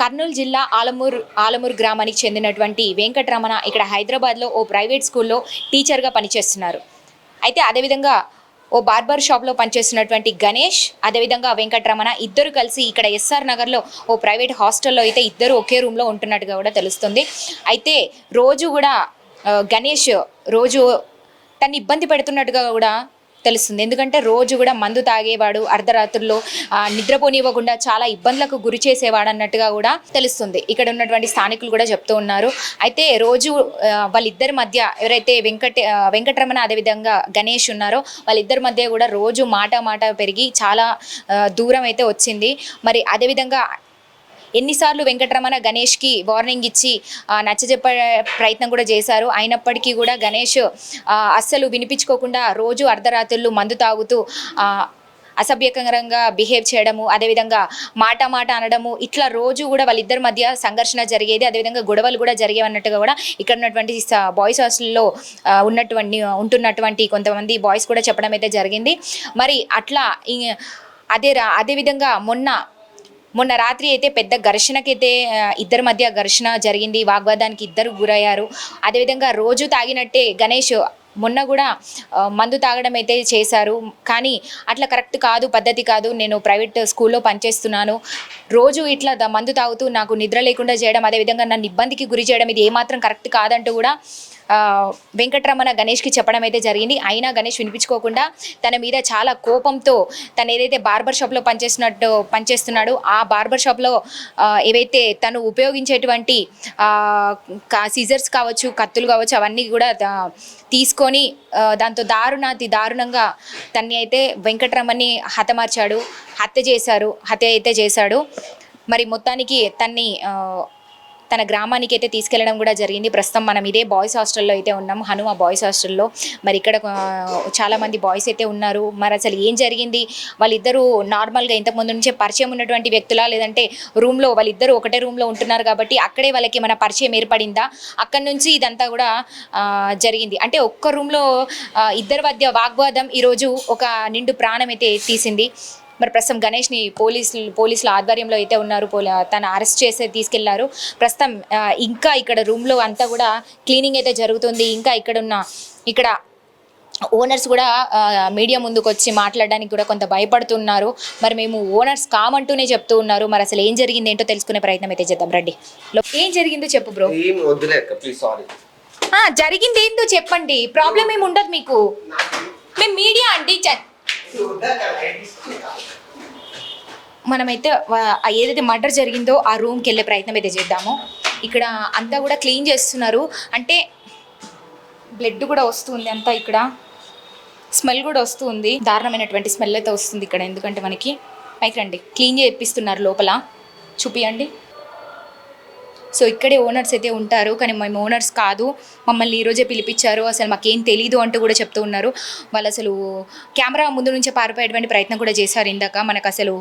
కర్నూలు జిల్లా ఆలమూరు ఆలమూరు గ్రామానికి చెందినటువంటి వెంకటరమణ ఇక్కడ హైదరాబాద్లో ఓ ప్రైవేట్ స్కూల్లో టీచర్గా పనిచేస్తున్నారు. అయితే అదేవిధంగా ఓ బార్బర్ షాప్లో పనిచేస్తున్నటువంటి గణేష్ అదేవిధంగా వెంకటరమణ ఇద్దరు కలిసి ఇక్కడ ఎస్ఆర్ నగర్లో ఓ ప్రైవేట్ హాస్టల్లో అయితే ఇద్దరు ఒకే రూమ్లో ఉంటున్నట్టుగా కూడా తెలుస్తుంది. అయితే రోజు కూడా గణేష్ రోజు తను ఇబ్బంది పెడుతున్నట్టుగా కూడా తెలుస్తుంది. ఎందుకంటే రోజు కూడా మందు తాగేవాడు అర్ధరాత్రుల్లో నిద్రపోనివ్వకుండా చాలా ఇబ్బందులకు గురి చేసేవాడు అన్నట్టుగా కూడా తెలుస్తుంది. ఇక్కడ ఉన్నటువంటి స్థానికులు కూడా చెప్తూ ఉన్నారు. అయితే రోజు వాళ్ళిద్దరి మధ్య ఎవరైతే వెంకట వెంకటరమణ అదేవిధంగా గణేష్ ఉన్నారో వాళ్ళిద్దరి మధ్య కూడా రోజు మాట మాట పెరిగి చాలా దూరం అయితే వచ్చింది. మరి అదేవిధంగా ఎన్నిసార్లు వెంకటరమణ గణేష్కి వార్నింగ్ ఇచ్చి నచ్చజెప్పే ప్రయత్నం కూడా చేశారు. అయినప్పటికీ కూడా గణేష్ అస్సలు వినిపించుకోకుండా రోజు అర్ధరాత్రులు మందు తాగుతూ అసభ్యకరంగా బిహేవ్ చేయడము అదేవిధంగా మాట మాట అనడము ఇట్లా రోజు కూడా వాళ్ళిద్దరి మధ్య సంఘర్షణ జరిగేది అదేవిధంగా గొడవలు కూడా జరిగేవి అన్నట్టుగా కూడా ఇక్కడ ఉన్నటువంటి బాయ్స్ హాస్టల్లో ఉన్నటువంటి ఉంటున్నటువంటి కొంతమంది బాయ్స్ కూడా చెప్పడం అయితే జరిగింది. మరి అట్లా అదే రా అదేవిధంగా మొన్న మొన్న రాత్రి అయితే పెద్ద ఘర్షణకైతే ఇద్దరి మధ్య ఘర్షణ జరిగింది వాగ్వాదానికి ఇద్దరు గురయ్యారు. అదేవిధంగా రోజు తాగినట్టే గణేష్ మొన్న కూడా మందు తాగడం అయితే చేశారు. కానీ అట్లా కరెక్ట్ కాదు పద్ధతి కాదు. నేను ప్రైవేట్ స్కూల్లో పనిచేస్తున్నాను. రోజు ఇట్లా మందు తాగుతూ నాకు నిద్ర లేకుండా చేయడం అదేవిధంగా నన్ను ఇబ్బందికి గురి చేయడం ఇది ఏమాత్రం కరెక్ట్ కాదంటూ కూడా వెంకటరమణ గణేష్కి చెప్పడం అయితే జరిగింది. అయినా గణేష్ వినిపించుకోకుండా తన మీద చాలా కోపంతో తను ఏదైతే బార్బర్ షాప్లో పనిచేస్తున్నట్టు పనిచేస్తున్నాడో ఆ బార్బర్ షాప్లో ఆ, ఏవైతే తను ఉపయోగించేటువంటి సీజర్స్ కావచ్చు కత్తులు కావచ్చు అవన్నీ కూడా తీసుకొని దాంతో దారుణాతి దారుణంగా తన్ని అయితే వెంకటరమణని హతమార్చాడు హత్య చేశారు హత్య అయితే చేశాడు. మరి మొత్తానికి తన్ని తన గ్రామానికి అయితే తీసుకెళ్ళడం కూడా జరిగింది. ప్రస్తుతం మనం ఇదే బాయ్స్ హాస్టల్లో అయితే ఉన్నాం. హనుమ బాయ్స్ హాస్టల్లో. మరి ఇక్కడ చాలామంది చాలా మంది బాయ్స్ అయితే ఉన్నారు. మరి అసలు ఏం జరిగింది? వాళ్ళిద్దరూ నార్మల్గా ఇంతకుముందు నుంచే పరిచయం ఉన్నటువంటి వ్యక్తులా? లేదంటే రూమ్లో వాళ్ళిద్దరూ ఒకటే రూమ్లో ఉంటున్నారు కాబట్టి అక్కడే వాళ్ళకి మన పరిచయం ఏర్పడిందా? అక్కడి నుంచి ఇదంతా కూడా జరిగింది. అంటే ఒక్క రూమ్లో ఇద్దరి మధ్య వాగ్వాదం ఈరోజు ఒక నిండు ప్రాణం అయితే తీసింది. మరి ప్రస్తుతం గణేష్ని పోలీసులు పోలీసుల ఆధ్వర్యంలో అయితే ఉన్నారు తను అరెస్ట్ చేసి తీసుకెళ్ళారు. ప్రస్తుతం ఇంకా ఇక్కడ రూమ్లో అంతా కూడా క్లీనింగ్ అయితే జరుగుతుంది. ఇంకా ఇక్కడ ఉన్న ఇక్కడ ఓనర్స్ కూడా మీడియా ముందుకు వచ్చి మాట్లాడడానికి కూడా కొంత భయపడుతున్నారు. మరి మేము ఓనర్స్ కామంటూనే చెప్తూ ఉన్నారు. మరి అసలు ఏం జరిగింది ఏంటో తెలుసుకునే ప్రయత్నం అయితే చేద్దాం. రండి. ఏం జరిగిందో చెప్పు బ్రో. జరిగింది ఏంటో చెప్పండి. ప్రాబ్లం ఏమి ఉండదు మీకు. మేము మీడియా అండి మనమైతే ఏదైతే మర్డర్ జరిగిందో ఆ రూమ్కి వెళ్ళే ప్రయత్నం అయితే చేద్దాము. ఇక్కడ అంతా కూడా క్లీన్ చేస్తున్నారు. అంటే బ్లడ్ కూడా వస్తుంది అంతా ఇక్కడ. స్మెల్ కూడా వస్తుంది. దారుణమైనటువంటి స్మెల్ అయితే వస్తుంది ఇక్కడ. ఎందుకంటే మనకి పైకి రండి. క్లీన్ చేపిస్తున్నారు లోపల. చూపియండి. సో ఇక్కడే ఓనర్స్ అయితే ఉంటారు. కానీ మేము ఓనర్స్ కాదు. మమ్మల్ని ఈరోజే పిలిపించారు. అసలు మాకేం తెలీదు అంటూ కూడా చెప్తూ ఉన్నారు. వాళ్ళు అసలు కెమెరా ముందు నుంచే పారిపోయేటువంటి ప్రయత్నం కూడా చేశారు ఇందాక. మనకు అసలు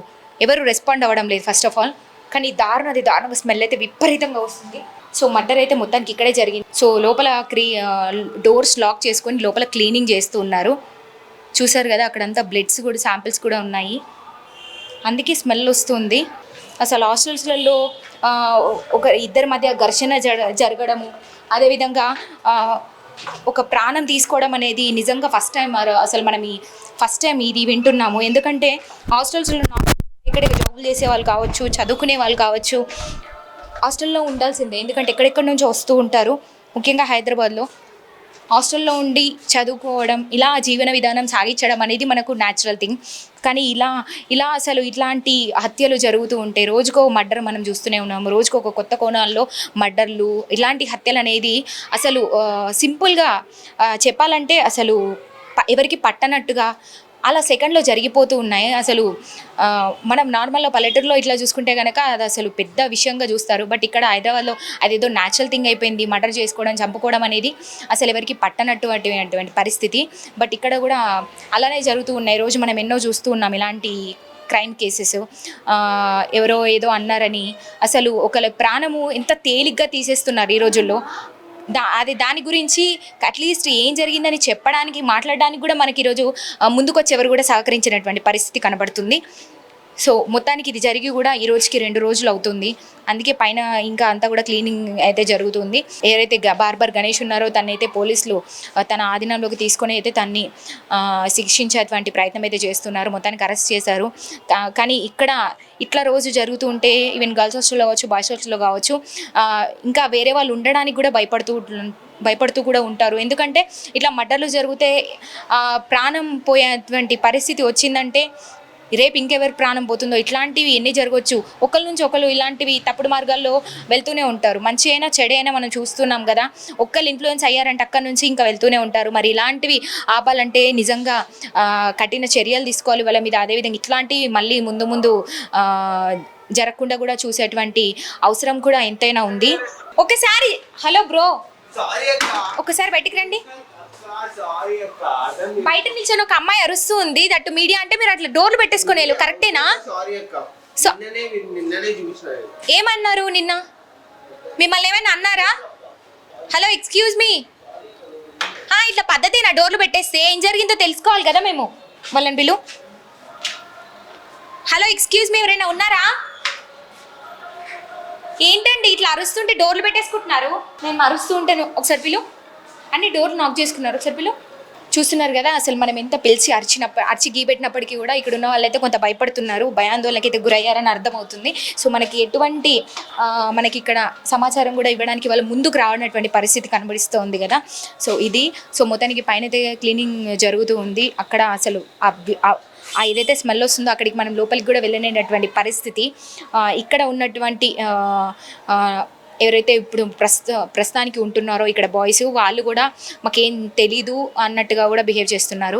ఎవరు రెస్పాండ్ అవ్వడం లేదు ఫస్ట్ ఆఫ్ ఆల్ కానీ దారుణ అది దారుణంగా స్మెల్ అయితే విపరీతంగా వస్తుంది. సో మర్డర్ అయితే మొత్తానికి ఇక్కడే జరిగింది. సో లోపల క్రీ డోర్స్ లాక్ చేసుకొని లోపల క్లీనింగ్ చేస్తూ ఉన్నారు. చూసారు కదా అక్కడంతా బ్లడ్స్ కూడా శాంపిల్స్ కూడా ఉన్నాయి. అందుకే స్మెల్ వస్తుంది. అసలు హాస్టల్స్లలో ఒక ఇద్దరి మధ్య ఘర్షణ జర జరగడము అదేవిధంగా ఒక ప్రాణం తీసుకోవడం అనేది నిజంగా ఫస్ట్ టైం అసలు మనం ఈ ఫస్ట్ టైం ఇది వింటున్నాము. ఎందుకంటే హాస్టల్స్లో ఎక్కడెక్కడ జాబులు చేసే వాళ్ళు కావచ్చు చదువుకునే వాళ్ళు కావచ్చు హాస్టల్లో ఉండాల్సిందే. ఎందుకంటే ఎక్కడెక్కడి నుంచి వస్తూ ఉంటారు. ముఖ్యంగా హైదరాబాద్లో. హాస్టల్లో ఉండి చదువుకోవడం ఇలా జీవన విధానం సాగించడం అనేది మనకు న్యాచురల్ థింగ్ కానీ ఇలా ఇలా అసలు ఇట్లాంటి హత్యలు జరుగుతూ ఉంటే రోజుకో మర్డర్ మనం చూస్తూనే ఉన్నాము రోజుకో ఒక కొత్త కోణాల్లో మర్డర్లు ఇలాంటి హత్యలు అనేది అసలు సింపుల్గా చెప్పాలంటే అసలు ఎవరికి పట్టనట్టుగా అలా సెకండ్లో జరిగిపోతూ ఉన్నాయి. అసలు మనం నార్మల్గా పల్లెటూరులో ఇట్లా చూసుకుంటే కనుక అది అసలు పెద్ద విషయంగా చూస్తారు. బట్ ఇక్కడ హైదరాబాద్లో అదేదో న్యాచురల్ థింగ్ అయిపోయింది మర్డర్ చేసుకోవడం చంపుకోవడం అనేది అసలు ఎవరికి పట్టనట్టు అటువంటి పరిస్థితి. బట్ ఇక్కడ కూడా అలానే జరుగుతూ ఉన్నాయి. రోజు మనం ఎన్నో చూస్తూ ఉన్నాం ఇలాంటి క్రైమ్ కేసెస్ ఎవరో ఏదో అన్నారని. అసలు ఒకళ్ళ ప్రాణము ఎంత తేలిగ్గా తీసేస్తున్నారు ఈ రోజుల్లో. దా అది దాని గురించి అట్లీస్ట్ ఏం జరిగిందని చెప్పడానికి మాట్లాడడానికి కూడా మనకి ఈరోజు ముందుకొచ్చేవారు ఎవరు కూడా సహకరించినటువంటి పరిస్థితి కనబడుతుంది. సో మొత్తానికి ఇది జరిగి కూడా ఈ రోజుకి రెండు రోజులు అవుతుంది. అందుకే పైన ఇంకా అంతా కూడా క్లీనింగ్ అయితే జరుగుతుంది. ఏదైతే గ- బార్బర్ గణేష్ ఉన్నారో తనైతే పోలీసులు తన ఆధీనంలోకి తీసుకొని అయితే తన్ని శిక్షించేటువంటి ప్రయత్నం అయితే చేస్తున్నారు. మొత్తానికి అరెస్ట్ చేశారు. కానీ ఇక్కడ ఇట్లా రోజు జరుగుతూ ఉంటే ఈవెన్ గర్ల్స్ హాస్టల్లో కావచ్చు బాయ్స్ హాస్టల్లో కావచ్చు ఇంకా వేరే వాళ్ళు ఉండడానికి కూడా భయపడుతూ భయపడుతూ కూడా ఉంటారు. ఎందుకంటే ఇట్లా మర్డర్లు జరిగితే ప్రాణం పోయేటువంటి పరిస్థితి వచ్చిందంటే రేపు ఇంకెవరి ప్రాణం పోతుందో? ఇట్లాంటివి ఎన్ని జరగవచ్చు ఒకరి నుంచి ఒకరు ఇలాంటివి తప్పుడు మార్గాల్లో వెళ్తూనే ఉంటారు. మంచి అయినా చెడు అయినా మనం చూస్తున్నాం కదా. ఒక్కళ్ళు ఇన్ఫ్లుయెన్స్ అయ్యారంటే అక్కడి నుంచి ఇంకా వెళ్తూనే ఉంటారు. మరి ఇలాంటివి ఆపాలంటే నిజంగా కఠిన చర్యలు తీసుకోవాలి వాళ్ళ మీద. అదేవిధంగా ఇట్లాంటివి మళ్ళీ ముందు ముందు జరగకుండా కూడా చూసేటువంటి అవసరం కూడా ఎంతైనా ఉంది. ఒకసారి హలో బ్రో. ఒకసారి బయటికి రండి. బయట నిల్చొని ఒక అమ్మాయి అరుస్తూ ఉంది దట్టు మీడియా అంటే మీరు అట్లా డోర్లు పెట్టేసుకొని వెళ్ళు. కరెక్టేనా? సో- ఏమన్నారు నిన్న? మిమ్మల్ని ఏమైనా అన్నారా? Hello excuse me. ఇట్లా పద్ధతేనా డోర్లు పెట్టేస్తే? ఏం జరిగిందో తెలుసుకోవాలి కదా మేము. వాళ్ళని పిలు. హలో ఎక్స్క్యూజ్ మీ ఎవరైనా ఉన్నారా? ఏంటండి ఇట్లా అరుస్తుంటే డోర్లు పెట్టేసుకుంటున్నారు? నేను అరుస్తూ ఉంటాను ఒకసారి పిలు. అన్ని డోర్ నాక్ చేసుకున్నారు. ఒకసారి చూస్తున్నారు కదా అసలు మనం ఎంత పిలిచి అరిచినప్పుడు అరిచి గీపెట్టినప్పటికీ కూడా ఇక్కడ ఉన్న వాళ్ళైతే కొంత భయపడుతున్నారు భయాందోళనకి అయితే గురయ్యారని అర్థమవుతుంది. సో మనకి ఎటువంటి మనకి ఇక్కడ సమాచారం కూడా ఇవ్వడానికి వాళ్ళు ముందుకు రావనటువంటి పరిస్థితి కనబడిస్తోంది కదా. సో ఇది సో మొత్తానికి పైన క్లీనింగ్ జరుగుతూ ఉంది. అక్కడ అసలు ఆ ఏదైతే స్మెల్ వస్తుందో అక్కడికి మనం లోపలికి కూడా వెళ్ళలేనటువంటి పరిస్థితి. ఇక్కడ ఉన్నటువంటి ఎవరైతే ఇప్పుడు ప్రస్తు ప్రస్తుతానికి ఉంటున్నారో ఇక్కడ బాయ్స్ వాళ్ళు కూడా మాకేం తెలీదు అన్నట్టుగా కూడా బిహేవ్ చేస్తున్నారు.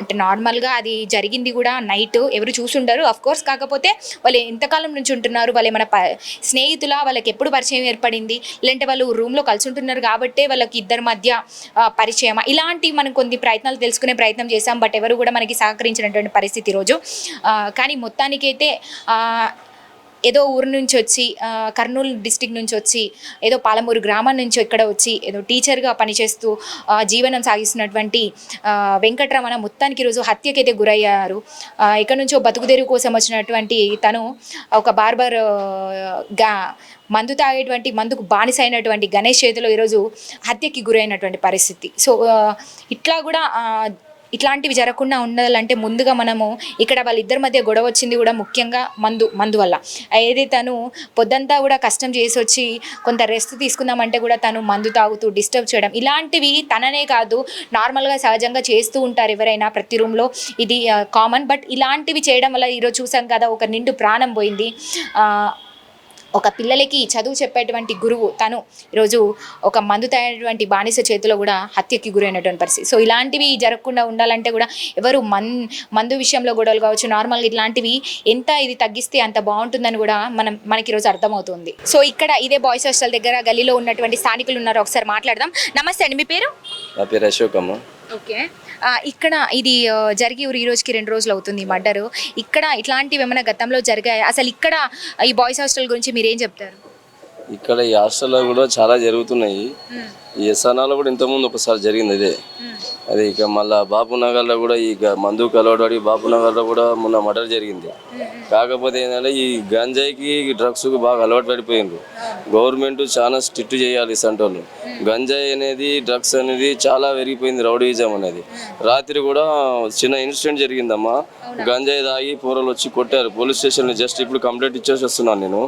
అంటే నార్మల్గా అది జరిగింది కూడా నైట్ ఎవరు చూసుండరు. అఫ్ కోర్స్ కాకపోతే వాళ్ళు ఎంతకాలం నుంచి ఉంటున్నారు వాళ్ళు ఏమైనా ప స్నేహితుల వాళ్ళకి ఎప్పుడు పరిచయం ఏర్పడింది లేదంటే వాళ్ళు రూమ్లో కలిసి ఉంటున్నారు కాబట్టే వాళ్ళకి ఇద్దరి మధ్య పరిచయమా? ఇలాంటి మనం కొన్ని ప్రయత్నాలు తెలుసుకునే ప్రయత్నం చేశాం బట్ ఎవరు కూడా మనకి సహకరించినటువంటి పరిస్థితి ఈరోజు కానీ మొత్తానికైతే ఏదో ఊరు నుంచి వచ్చి కర్నూలు డిస్టిక్ నుంచి వచ్చి ఏదో పాలమూరు గ్రామం నుంచి ఇక్కడ వచ్చి ఏదో టీచర్గా పనిచేస్తూ జీవనం సాగిస్తున్నటువంటి వెంకటరమణ మొత్తానికి ఈరోజు హత్యకైతే గురయ్యారు. ఇక్కడ నుంచో బతుకుదేరు కోసం వచ్చినటువంటి తను ఒక బార్బర్గా మందు తాగేటువంటి మందుకు బానిస అయినటువంటి గణేష్ చేతిలో ఈరోజు హత్యకి గురైనటువంటి పరిస్థితి. సో ఇట్లా కూడా ఇట్లాంటివి జరగకుండా ఉండాలంటే ముందుగా మనము ఇక్కడ వాళ్ళిద్దరి మధ్య గొడవ వచ్చింది కూడా ముఖ్యంగా మందు మందు వల్ల. ఏది తను పొద్దంతా కూడా కష్టం చేసి వచ్చి కొంత రెస్ట్ తీసుకుందామంటే కూడా తను మందు తాగుతూ డిస్టర్బ్ చేయడం ఇలాంటివి తననే కాదు నార్మల్గా సహజంగా చేస్తూ ఉంటారు ఎవరైనా ప్రతి రూమ్లో. ఇది కామన్. బట్ ఇలాంటివి చేయడం వల్ల ఈరోజు చూసాం కదా ఒక నిండు ప్రాణం పోయింది. ఒక పిల్లలకి చదువు చెప్పేటువంటి గురువు తను ఈరోజు ఒక మందు తాగేటువంటి బానిస చేతిలో కూడా హత్యకి గురైనటువంటి పరిస్థితి. సో ఇలాంటివి జరగకుండా ఉండాలంటే కూడా ఎవరు మన్ మందు విషయంలో గొడవలు కావచ్చు నార్మల్గా ఇట్లాంటివి ఎంత ఇది తగ్గిస్తే అంత బాగుంటుందని కూడా మనం మనకి ఈరోజు అర్థమవుతుంది. సో ఇక్కడ ఇదే బాయ్స్ హాస్టల్ దగ్గర గలీలో ఉన్నటువంటి స్థానికులు ఉన్నారు. ఒకసారి మాట్లాడదాం. నమస్తే అండి మీ పేరు? నా పేరు అశోక్ అమ్మ ఓకే. ఇక్కడ ఇది జరిగి ఈ రోజుకి రెండు రోజులు అవుతుంది మర్డర్. ఇక్కడ ఇట్లాంటివి ఏమైనా గతంలో జరిగాయి? అసలు ఇక్కడ ఈ బాయ్స్ హాస్టల్ గురించి మీరు ఏం చెప్తారు? ఇక్కడ ఈ హాస్టల్లో కూడా చాలా జరుగుతున్నాయి. ఈ ఎస్ఆర్నాలో కూడా ఇంతకుముందు ఒకసారి జరిగింది అదే అది ఇక మళ్ళా బాపు నగర్లో కూడా ఈ మందు కలవడి బాపు నగర్లో కూడా మొన్న మర్డర్ జరిగింది. కాకపోతే ఏంటంటే ఈ గంజాయికి డ్రగ్స్ బాగా అలవాటు పడిపోయిండ్రు. గవర్నమెంట్ చాలా స్ట్రిక్ట్ చేయాలి సంటోళ్ళు గంజాయి అనేది డ్రగ్స్ అనేది చాలా పెరిగిపోయింది రౌడీజం అనేది. రాత్రి కూడా చిన్న ఇన్సిడెంట్ జరిగిందమ్మా. గంజాయి తాగి పూరలు వచ్చి కొట్టారు. పోలీస్ స్టేషన్లో జస్ట్ ఇప్పుడు కంప్లైంట్ ఇచ్చేసి వస్తున్నాను నేను.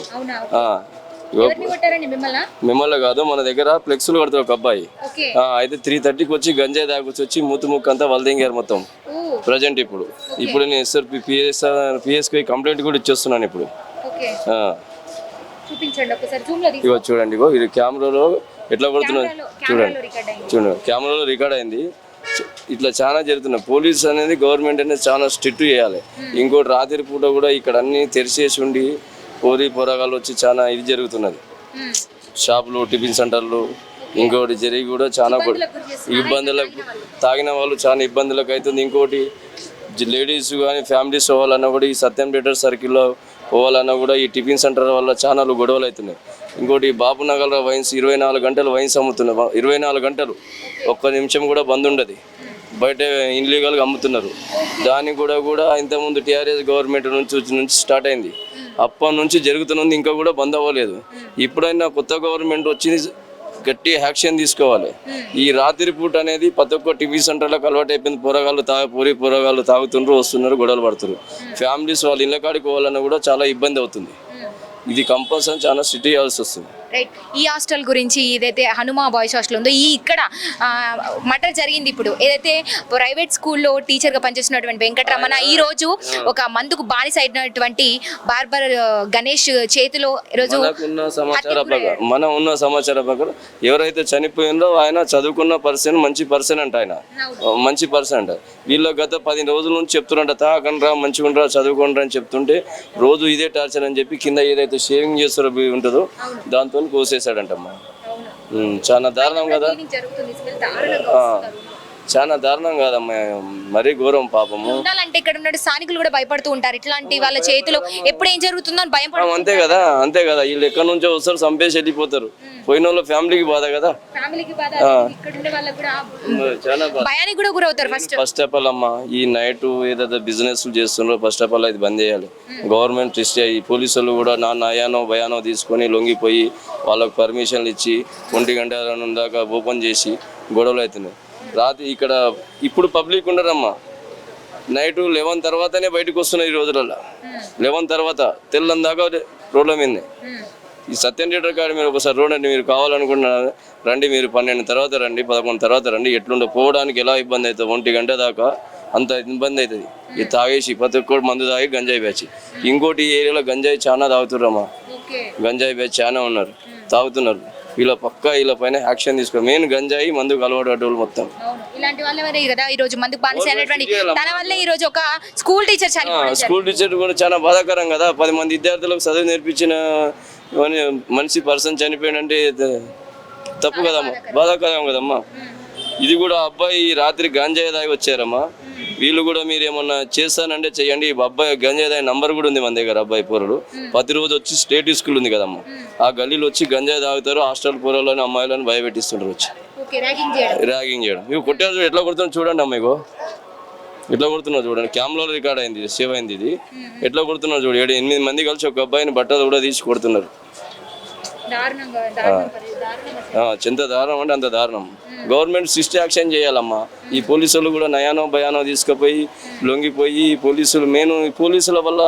మిమ్మల్ని? కాదు మన దగ్గర ఫ్లెక్స్లు కడతారు ఒక అబ్బాయి. అయితే త్రీ థర్టీకి వచ్చి గంజాయి దాకొచ్చి వచ్చి మూతు ముక్కు అంతా వలదింగారు మొత్తం. ప్రజెంట్ ఇప్పుడు. ఇప్పుడు నేను ఎస్ఆర్ పిఎస్ పిఎస్కి కంప్లైంట్ కూడా ఇచ్చేస్తున్నాను ఇప్పుడు. ఇగో చూడండి ఇగో ఇది కెమెరాలో ఎట్లా కొడుతున్నది కెమెరాలో చూడండి. చూడండి కెమెరాలో రికార్డ్ అయింది. ఇట్లా చాలా జరుగుతున్నాయి. పోలీస్ అనేది గవర్నమెంట్ అనేది చాలా స్ట్రిక్ట్ చేయాలి. ఇంకోటి రాత్రి పూట కూడా ఇక్కడ అన్ని తెరిచేసి ఉండి పోరీ పొరగాళ్ళు వచ్చి చాలా ఇది జరుగుతున్నది. షాపులు టిఫిన్ సెంటర్లు ఇంకోటి జరిగి కూడా చాలా ఇబ్బందులకు తాగిన వాళ్ళు చాలా ఇబ్బందులకు అవుతుంది ఇంకోటి లేడీస్ కానీ ఫ్యామిలీస్ పోవాలన్నా కూడా ఈ సత్యం థియేటర్ సర్కిల్లో పోవాలన్నా కూడా ఈ టిఫిన్ సెంటర్ వల్ల చాలా గొడవలు అవుతున్నాయి ఇంకోటి బాబు నగర్ వైన్స్ ఇరవై నాలుగు గంటలు వైన్స్ అమ్ముతున్నాయి ఇరవై నాలుగు గంటలు ఒక్క నిమిషం కూడా బంద్ ఉండదు. బయట ఇన్లీగల్గా అమ్ముతున్నారు. దానికి కూడా కూడా ఇంతకుముందు టీఆర్ఎస్ గవర్నమెంట్ నుంచి నుంచి స్టార్ట్ అయింది. అప్పటి నుంచి జరుగుతున్నది ఇంకా కూడా బంద్ అవ్వలేదు. ఇప్పుడైనా కొత్త గవర్నమెంట్ వచ్చి గట్టి యాక్షన్ తీసుకోవాలి. ఈ రాత్రి పూట అనేది ప్రతి ఒక్క టీవీ సెంటర్లకు అలవాటు అయిపోయింది. పోరగాళ్ళు తా పూరి పోరగాళ్ళు తాగుతుండ్రు వస్తున్నారు గొడవలు పడుతున్నారు. ఫ్యామిలీస్ వాళ్ళు ఇళ్ళ కాడికి పోవాలన్నా కూడా చాలా ఇబ్బంది అవుతుంది. ఇది కంపల్సరీ చాలా సిటీ చేయాల్సి వస్తుంది. రైట్ ఈ హాస్టల్ గురించి ఏదైతే హనుమా బాయ్స్ హాస్టల్ ఉందో ఈ ఇక్కడ మటర్ జరిగింది ఇప్పుడు. ఏదైతే ప్రైవేట్ స్కూల్లో టీచర్గా పనిచేస్తున్నటువంటి వెంకటరమణ ఈ రోజు ఒక మందుకు బానిస అయినటువంటి బార్బర్ గణేష్ చేతిలో ఈరోజు మనం ఉన్న సమాచారం ప్రకారం ఎవరైతే చనిపోయిందో ఆయన చదువుకున్న పర్సన్ మంచి పర్సన్ అంట ఆయన. మంచి పర్సన్ అంట. వీళ్ళు గత పది రోజుల నుంచి చెప్తున్నారంట తాగండ్రా మంచిగా ఉండరా చదువుకుండ్రా అని చెప్తుంటే రోజు ఇదే టార్చర్ అని చెప్పి కింద ఏదైతే షేవింగ్ చేస్తారో ఉంటుందో దాంతో కోసేసాడంటమ్మా ఉమ్, చాలా దారుణం కదా. చాలా దారుణం కాదమ్మా. మరీ ఘోరం పాపము. ఉండాలంటే ఇక్కడ ఉన్న స్థానికులు కూడా భయపడుతూ ఉంటారు. ఇట్లాంటి వాళ్ళ చేతిలో ఎప్పుడు ఏం జరుగుతుందో అని భయం అంతే కదా అంతే కదా. వీళ్ళు ఎక్కడి నుంచో వస్తారు చంపేసి వెళ్ళిపోతారు. పోయిన వాళ్ళ ఫ్యామిలీకి బాధ కదా. భయానికి కూడా గురవుతారు ఫస్ట్ ఫస్ట్ ఆఫ్ ఆల్ అమ్మా ఈ నైట్ ఏదైతే బిజినెస్ చేస్తున్నారో ఫస్ట్ ఆఫ్ ఆల్ అది బంద్ చేయాలి. గవర్నమెంట్ రిస్ట్ ఈ పోలీసులు కూడా నా నయానో భయానో తీసుకొని లొంగిపోయి వాళ్ళకి పర్మిషన్లు ఇచ్చి ఒంటి గంట రెండు దాకా ఓపెన్ చేసి గొడవలు అవుతున్నాయి. రాత్రి ఇక్కడ ఇప్పుడు పబ్లిక్ ఉండరమ్మా. నైట్ లెవెన్ తర్వాతనే బయటకు వస్తున్నాయి ఈ రోజులలో లెవెన్ తర్వాత తెల్లని దాకా రోడ్ల మీదనే. ఈ సత్యం థియేటర్ కాడ మీరు ఒకసారి రోడ్ అండి మీరు కావాలనుకుంటున్నారు? రండి మీరు పన్నెండు తర్వాత రండి పదకొండు తర్వాత రండి. ఎట్లుండో పోవడానికి ఎలా ఇబ్బంది అవుతుంది? ఒంటి గంట దాకా అంత ఇబ్బంది అవుతుంది. ఇది తాగేసి ప్రతి ఒక్కటి మందు తాగి గంజాయి బ్యాచ్ ఇంకోటి ఈ ఏరియాలో గంజాయి చాలా తాగుతుర్రమ్మా. గంజాయి బ్యాచ్ చాలా ఉన్నారు. తాగుతున్నారు. వీళ్ళ పక్క వీళ్ళ పైన యాక్షన్ తీసుకో మెయిన్ గంజాయి మందుకు అలవాటు మొత్తం. అవును. ఇలాంటి వాళ్ళ వల్లే కదా ఈ రోజు మందుకు బానిస అయినటువంటి తన వల్లే ఈ రోజు ఒక స్కూల్ టీచర్ స్కూల్ టీచర్ కూడా చాలా బాధాకరం కదా. పది మంది విద్యార్థులకు చదువు నేర్పించిన మనిషి పర్సన్ చనిపోయాడంటే ద- తప్పు కదమ్మా. బాధాకరం. కదమ్మా. ఇది కూడా అబ్బాయి రాత్రి గంజాయి దాగి వచ్చారమ్మా. వీళ్ళు కూడా మీరు ఏమన్నా చేస్తానంటే చెయ్యండి ఈ అబ్బాయి గంజాయి దాగి నంబర్ కూడా ఉంది మన దగ్గర అబ్బాయి పోరలు. ప్రతిరోజు వచ్చి స్టేట్ స్కూల్ ఉంది కదమ్మా. ఆ గల్లీలో వచ్చి గంజాయి తాగుతారు. హాస్టల్ పోరలని అమ్మాయిలను భయపెట్టిస్తుంటారు వచ్చి. ర్యాగింగ్ చేయడం. చేయడం. ఇవి కొట్టారు ఎట్లా కొడుతున్నారు చూడండి అమ్మ ఇగో. ఎట్లా కొడుతున్నారు చూడండి. కెమెరాలో రికార్డ్ అయింది సేవ్ అయింది ఇది. ఎట్లా కొడుతున్నారు చూడు. ఏడు ఎనిమిది మంది కలిసి ఒక అబ్బాయిని బట్టలు కూడా తీసి కొడుతున్నారు. దారుణంగా దారుణం అంటే అంత దారుణం. గవర్నమెంట్ సిస్ట్ యాక్షన్ చేయాలమ్మా. ఈ పోలీసులు కూడా నయానో భయానో తీసుకుపోయి లొంగిపోయి పోలీసులు మెయిన్ ఈ పోలీసుల వల్ల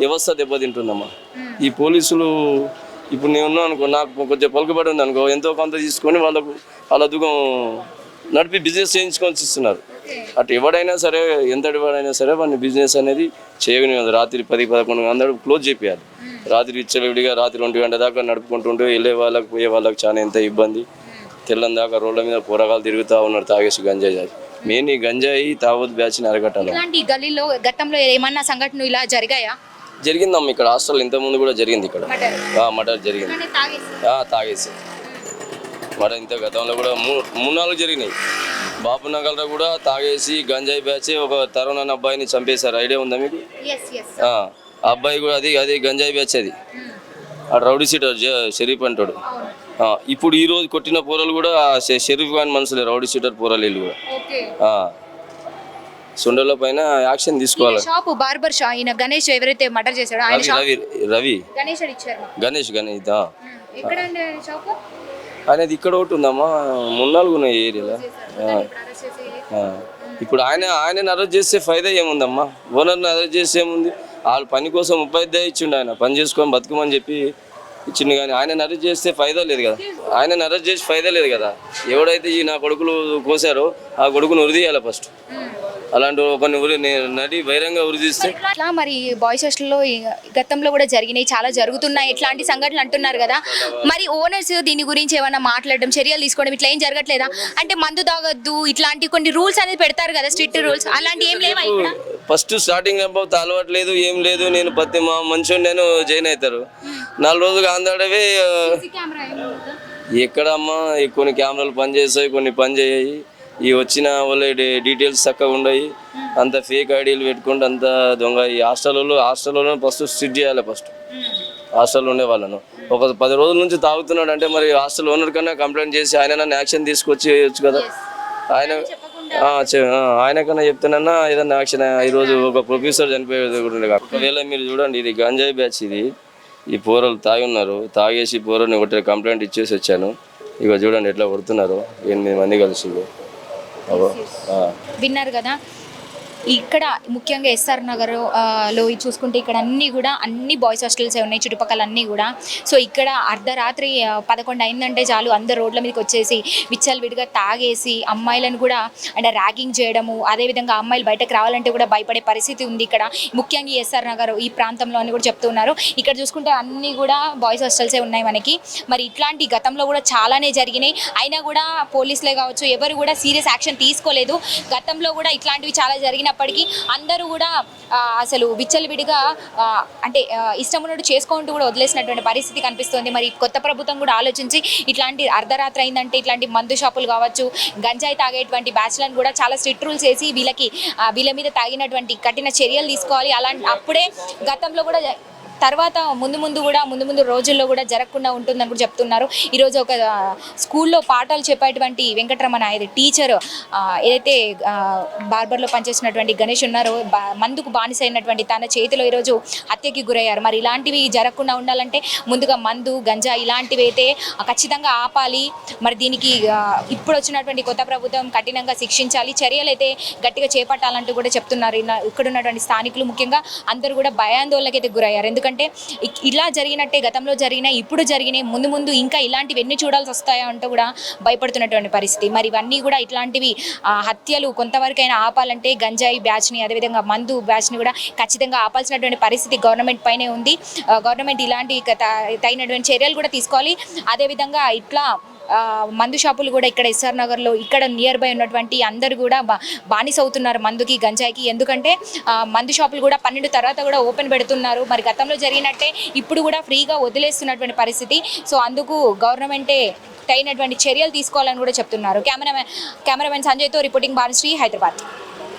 వ్యవస్థ దెబ్బతింటుందమ్మా. ఈ పోలీసులు ఇప్పుడు నేను ఉన్నాను అనుకో నాకు కొంచెం పలుకుబడి ఉంది అనుకో ఎంతో కొంత తీసుకొని వాళ్ళకు వాళ్ళ దుఃఖం నడిపి బిజినెస్ చేయించుకొని ఇస్తున్నారు అటు ఎవడైనా సరే ఎంతటి వాడైనా సరే వాడిని బిజినెస్ అనేది చేయని రాత్రి పది పదకొండు అందరూ క్లోజ్ చేయాలి రాత్రి ఇచ్చలవిడిగా రాత్రి ఒంటి గంట దాకా నడుపుకుంటుంటే వెళ్ళే వాళ్ళకి పోయే వాళ్ళకి చాలా ఎంత ఇబ్బంది. తెల్లని దాకా రోడ్ల మీద కూరగాయలు తిరుగుతూ ఉన్నారు తాగేసి గంజాయి తాగి. మెయిన్ ఈ గంజాయి తావత్ బ్యాచ్ని అరగట్టాలి ఇలాంటి గల్లీలో గతంలో ఏమన్నా సంఘటనలు ఇలా జరిగాయా? జరిగిందమ్మ ఇక్కడ హాస్టల్ ఇంతకుముందు కూడా జరిగింది ఇక్కడ. మటర్. జరిగింది. తాగేసి. మరి ఇంత గతంలో కూడా మూడు నాలుగు జరిగినాయి. బాబు నగర్లో కూడా తాగేసి గంజాయి బ్యాచ్ ఒక తరుణ్ అబ్బాయిని చంపేశారు. ఐడియా ఉందా మీకు? అబ్బాయి కూడా అది అది గంజాయి బ్యాచ్ అది. ఆ రౌడీ సీటర్ షరీఫ్ అంటాడు. ఇప్పుడు ఈ రోజు కొట్టిన పోరలు కూడా షరీఫ్ ఖాన్ మనుషులే రౌడీ సీటర్ పోరలు వీళ్ళు కూడా. సుండల పైన యాక్షన్ తీసుకోవాలి. షాప్ బార్బర్ షా ఈయన గణేష్ ఎవరైతే మర్డర్ చేశాడో ఆయన రవి రవి గణేష్. గణేష్ ఆయన అనేది ఇక్కడ ఒకటి ఉందమ్మా మున్నాలుగు ఉన్నాయి ఏరియాలో. ఇప్పుడు ఆయన ఆయనని అరెస్ట్ చేస్తే ఫైదా ఏముందమ్మా? ఓనర్ని అరెస్ట్ చేస్తే ఏముంది? వాళ్ళు పని కోసం ఉపాధ్యాయ ఇచ్చిండు ఆయన. పని చేసుకొని బతుకమని చెప్పి ఇచ్చిండు కానీ ఆయనని అరెస్ట్ చేస్తే ఫైదా లేదు కదా. ఆయనని అరెస్ట్ చేసి ఫైదా లేదు కదా. ఎవడైతే ఈ నా కొడుకులు కోసారో ఆ కొడుకును ఉరిదీయాలి ఫస్ట్. అలాంటి ఒకరిని ఉరి నడి బహిరంగ ఉరి తీస్తే ఇట్లా మరి బాయ్స్ హాస్టల్లో గతంలో కూడా జరిగినాయి చాలా జరుగుతున్నాయి ఇట్లాంటి సంఘటనలు అంటున్నారు కదా. మరి ఓనర్స్ దీని గురించి ఏమైనా మాట్లాడడం చర్యలు తీసుకోవడం ఇట్లా ఏం జరగట్లేదా? అంటే మందు తాగొద్దు ఇట్లాంటి కొన్ని రూల్స్ అనేది పెడతారు కదా స్ట్రిక్ట్ రూల్స్ అలాంటి ఏం లేవా ఇక్కడ? ఫస్ట్ స్టార్టింగ్ అబ్బాయి అలవాటు లేదు ఏం లేదు. నేను పత్తి మా మంచి నేను జాయిన్ అవుతారు నాలుగు రోజులు ఆందాడవే ఎక్కడమ్మా కొన్ని కెమెరాలు పని చేస్తాయి కొన్ని పని చేయయి ఈ వచ్చిన వాళ్ళ డీటెయిల్స్ చక్కగా ఉండయి. అంత ఫేక్ ఐడీలు పెట్టుకుంటే అంత దొంగ ఈ హాస్టల్లో హాస్టల్లో ఫస్ట్ స్ట్రిక్ట్ చేయాలి ఫస్ట్ హాస్టల్లో ఉండే వాళ్ళను ఒక పది రోజుల నుంచి తాగుతున్నాడు అంటే మరి హాస్టల్ ఓనర్ కన్నా కంప్లైంట్ చేసి ఆయన నన్ను యాక్షన్ తీసుకొచ్చి చేయొచ్చు కదా. ఆయన ఆ, చె- ఆ, ఆయనకన్నా చెప్తానన్నా ఏదన్నా యాక్షన్ ఈరోజు ఒక ప్రొఫెసర్ చనిపోయేది కూడా ఒకవేళ మీరు చూడండి ఇది గంజాయి బ్యాచ్ ఇది. ఈ పోరలు తాగి ఉన్నారు. తాగేసి పోరని ఒకటి కంప్లైంట్ ఇచ్చేసి వచ్చాను. ఇక చూడండి ఎట్లా కొడుతున్నారు. ఎనిమిది మంది కలిసి. విన్నారు కదా. ఇక్కడ ముఖ్యంగా ఎస్ఆర్ నగర్లో ఇది చూసుకుంటే ఇక్కడ అన్నీ కూడా అన్ని బాయ్స్ హాస్టల్స్ ఉన్నాయి చుట్టుపక్కల అన్నీ కూడా. సో ఇక్కడ అర్ధరాత్రి పదకొండు అయిందంటే చాలు అందరు రోడ్ల మీదకి వచ్చేసి విచ్చలు విడిగా తాగేసి అమ్మాయిలను కూడా అంటే ర్యాగింగ్ చేయడము అదేవిధంగా అమ్మాయిలు బయటకు రావాలంటే కూడా భయపడే పరిస్థితి ఉంది ఇక్కడ. ముఖ్యంగా ఎస్ఆర్ నగర్ ఈ ప్రాంతంలో అని కూడా చెప్తున్నారు ఇక్కడ చూసుకుంటే అన్నీ కూడా బాయ్స్ హాస్టల్సే ఉన్నాయి మనకి. మరి ఇట్లాంటి గతంలో కూడా చాలానే జరిగినాయి. అయినా కూడా పోలీసులే కావచ్చు ఎవరు కూడా సీరియస్ యాక్షన్ తీసుకోలేదు. గతంలో కూడా ఇట్లాంటివి చాలా అయినప్పటికీ అందరూ కూడా అసలు విచ్చలవిడిగా అంటే ఇష్టం ఉన్నట్టు చేసుకుంటూ కూడా వదిలేసినటువంటి పరిస్థితి కనిపిస్తుంది. మరి కొత్త ప్రభుత్వం కూడా ఆలోచించి ఇట్లాంటి అర్ధరాత్రి అయిందంటే ఇట్లాంటి మందు షాపులు కావచ్చు గంజాయి తాగేటువంటి బ్యాచ్లను కూడా చాలా స్ట్రిక్ట్ రూల్స్ వేసి వీళ్ళకి వీళ్ళ మీద తాగినటువంటి కఠిన చర్యలు తీసుకోవాలి. అలా అప్పుడే గతంలో కూడా తర్వాత ముందు ముందు కూడా ముందు ముందు రోజుల్లో కూడా జరగకుండా ఉంటుందని కూడా చెప్తున్నారు. ఈరోజు ఒక స్కూల్లో పాఠాలు చెప్పేటువంటి వెంకటరమణ ఇది టీచర్ ఏదైతే బార్బర్లో పనిచేసినటువంటి గణేష్ ఉన్నారో బా- మందుకు బానిస అయినటువంటి తన చేతిలో ఈరోజు హత్యకి గురయ్యారు. మరి ఇలాంటివి జరగకుండా ఉండాలంటే ముందుగా మందు గంజా ఇలాంటివి అయితే ఖచ్చితంగా ఆపాలి. మరి దీనికి ఇప్పుడు వచ్చినటువంటి కొత్త ప్రభుత్వం కఠినంగా శిక్షించాలి. చర్యలు అయితే గట్టిగా చేపట్టాలంటూ కూడా చెప్తున్నారు. ఇక్కడ ఉన్నటువంటి స్థానికులు ముఖ్యంగా అందరూ కూడా భయాందోళనకైతే అయితే గురయ్యారు. ఎందుకంటే ఇ- ఇలా జరిగినట్టే గతంలో జరిగిన ఇప్పుడు జరిగినాయి. ముందు ముందు ఇంకా ఇలాంటివి ఎన్ని చూడాల్సి వస్తాయా అంటూ కూడా భయపడుతున్నటువంటి పరిస్థితి. మరి ఇవన్నీ కూడా ఇట్లాంటివి హత్యలు కొంతవరకైనా ఆపాలంటే గంజాయి బ్యాచ్ని అదేవిధంగా మందు బ్యాచ్ని కూడా ఖచ్చితంగా ఆపాల్సినటువంటి పరిస్థితి గవర్నమెంట్ పైనే ఉంది. గవర్నమెంట్ ఇలాంటి తగినటువంటి చర్యలు కూడా తీసుకోవాలి. అదేవిధంగా ఇట్లా మందు షాపులు కూడా ఇక్కడ ఎస్ఆర్ నగర్లో ఇక్కడ నియర్ బై ఉన్నటువంటి అందరు కూడా బా బానిస అవుతున్నారు మందుకి గంజాయికి. ఎందుకంటే మందు షాపులు కూడా పన్నెండు తర్వాత కూడా ఓపెన్ పెడుతున్నారు. మరి గతంలో జరిగినట్టే ఇప్పుడు కూడా ఫ్రీగా వదిలేస్తున్నటువంటి పరిస్థితి. సో అందుకు గవర్నమెంటే తగినటువంటి చర్యలు తీసుకోవాలని కూడా చెప్తున్నారు. కెమెరామెన్ కెమెరామెన్ సంజయ్తో రిపోర్టింగ్ బాలశ్రీ హైదరాబాద్.